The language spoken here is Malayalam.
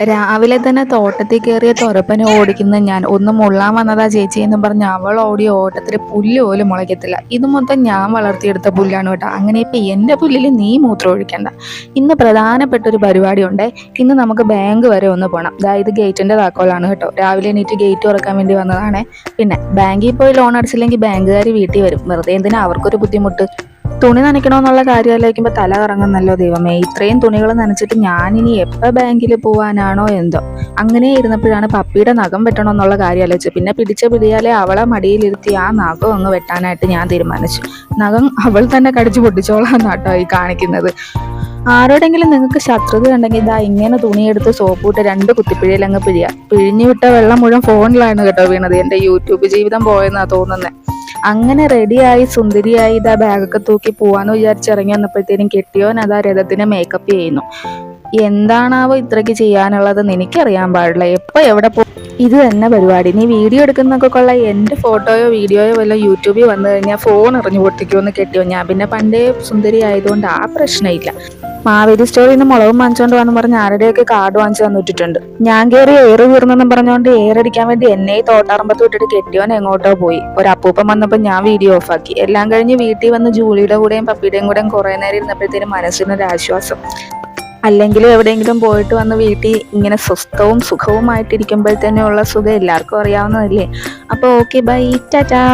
രാവിലെ തന്നെ തോട്ടത്തിൽ കയറിയ തുരപ്പനെ ഓടിക്കുന്ന ഞാൻ. ഒന്ന് മുള്ളാൻ വന്നതാ ചേച്ചി എന്ന് പറഞ്ഞ് അവൾ ഓടിയ ഓട്ടത്തിൽ പുല്ല് പോലും മുളയ്ക്കത്തില്ല. ഇത് മൊത്തം ഞാൻ വളർത്തിയെടുത്ത പുല്ലാണ് കേട്ടോ. അങ്ങനെ ഇപ്പം എന്റെ പുല്ലിൽ നീ മൂത്രം ഒഴിക്കണ്ട. ഇന്ന് പ്രധാനപ്പെട്ട ഒരു പരിപാടി ഉണ്ട് ഇന്ന് നമുക്ക് ബാങ്ക് വരെ ഒന്ന് പോകണം അതായത് ഇത് ഗേറ്റിന്റെ താക്കോലാണ് കേട്ടോ. രാവിലെ എണീറ്റ് ഗേറ്റ് തുറക്കാൻ വേണ്ടി വന്നതാണ്. പിന്നെ ബാങ്കിൽ പോയി ലോൺ അടച്ചില്ലെങ്കിൽ ബാങ്കുകാർ വീട്ടിൽ വരും. വെറുതെ എന്തിനാ അവർക്കൊരു ബുദ്ധിമുട്ട്? തുണി നനയ്ക്കണമെന്നുള്ള കാര്യം ആലോചിക്കുമ്പോൾ തല കറങ്ങുന്നല്ലോ ദൈവമേ. ഇത്രയും തുണികൾ നനച്ചിട്ട് ഞാനിനി എപ്പോൾ ബാങ്കിൽ പോവാനാണോ എന്തോ. അങ്ങനെ ഇരുന്നപ്പോഴാണ് പപ്പിയുടെ നഖം വെട്ടണമെന്നുള്ള കാര്യം ആലോചിച്ചത്. പിന്നെ പിടിച്ച പിടിയാലെ അവളെ മടിയിലിരുത്തി ആ നഖം അങ്ങ് വെട്ടാനായിട്ട് ഞാൻ തീരുമാനിച്ചു. നഖം അവൾ തന്നെ കടിച്ചു പൊട്ടിച്ചോളാം കേട്ടോ ഈ കാണിക്കുന്നത്. ആരോടെങ്കിലും നിങ്ങൾക്ക് ശത്രുത ഉണ്ടെങ്കിൽ ഇതാ ഇങ്ങനെ തുണിയെടുത്ത് സോപ്പൂട്ട് രണ്ട് കുത്തിപ്പിഴയിൽ അങ്ങ് പിഴിയുക പിഴിഞ്ഞു വിട്ട വെള്ളം മുഴുവൻ ഫോണിലാണ് കേട്ടോ വീണത്. എന്റെ യൂട്യൂബ് ജീവിതം പോയെന്നാണ് തോന്നുന്നത് അങ്ങനെ റെഡിയായി സുന്ദരിയായി ഇതാ ബാഗൊക്കെ തൂക്കി പോവാന്ന് വിചാരിച്ച് ഇറങ്ങി വന്നപ്പോഴത്തേനും കെട്ടിയോൻ അതാ രഥത്തിനെ മേക്കപ്പ് ചെയ്യുന്നു. എന്താണാവോ ഇത്രയ്ക്ക് ചെയ്യാനുള്ളതെന്ന് എനിക്കറിയാൻ പാടില്ല. എപ്പോൾ എവിടെ പോ ഇത് തന്നെ പരിപാടി. നീ വീഡിയോ എടുക്കുന്നൊക്കെ കൊള്ള. എന്റെ ഫോട്ടോയോ വീഡിയോയോ വല്ല യൂട്യൂബിൽ വന്നു കഴിഞ്ഞാൽ ഫോൺ എറിഞ്ഞു പൊട്ടിക്കുമെന്ന് കെട്ടിയോ ഞാൻ പിന്നെ പണ്ടേ സുന്ദരി ആയതുകൊണ്ട് ആ പ്രശ്നമില്ല. മാവേലി സ്റ്റോറിൽ നിന്ന് മുളകും വാങ്ങിച്ചോണ്ട് വന്നു പറഞ്ഞ് ആരുടെയൊക്കെ കാർഡ് വാങ്ങിച്ചു തന്നിട്ടുണ്ട് ഞാൻ കയറി ഏറ് വീർന്നെന്നും പറഞ്ഞുകൊണ്ട് ഏറടിക്കാൻ വേണ്ടി എന്നെ തോട്ടാറമ്പത്ത് വിട്ടിട്ട് കെട്ടിയോൻ എങ്ങോട്ടോ പോയി. ഒരു അപ്പൂപ്പൻ വന്നപ്പോൾ ഞാൻ വീഡിയോ ഓഫാക്കി എല്ലാം കഴിഞ്ഞ് വീട്ടിൽ വന്ന് ജൂലിയുടെ കൂടെയും പപ്പിയുടെയും കൂടെയും കുറേ നേരം ഇരുന്നപ്പോഴത്തേനും മനസ്സിനൊരു ആശ്വാസം. അല്ലെങ്കിൽ എവിടെയെങ്കിലും പോയിട്ട് വന്ന് വീട്ടിൽ ഇങ്ങനെ സ്വസ്ഥവും സുഖവുമായിട്ടിരിക്കുമ്പോഴത്തേനുള്ള സുഖം എല്ലാവർക്കും അറിയാവുന്നതല്ലേ? അപ്പോൾ ഓക്കെ ബൈ ടാറ്റാ